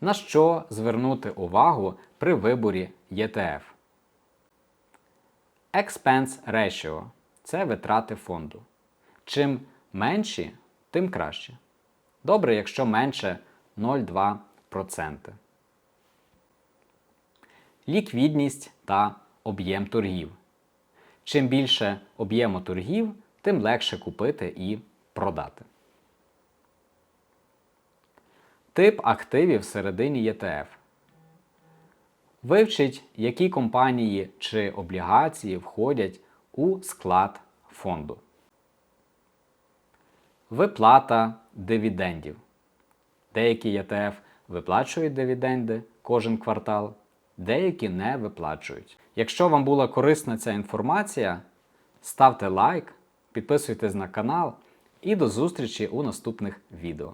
На що звернути увагу при виборі ETF? Expense Ratio це витрати фонду. Чим менші, тим краще. Добре, якщо менше 0,2%. Ліквідність та об'єм торгів. Чим більше об'єму торгів, тим легше купити і продати. Тип активів всередині ETF. Вивчіть, які компанії чи облігації входять у склад фонду. Виплата дивідендів. Деякі ETF виплачують дивіденди кожен квартал, деякі не виплачують. Якщо вам була корисна ця інформація, ставте лайк, підписуйтесь на канал і до зустрічі у наступних відео.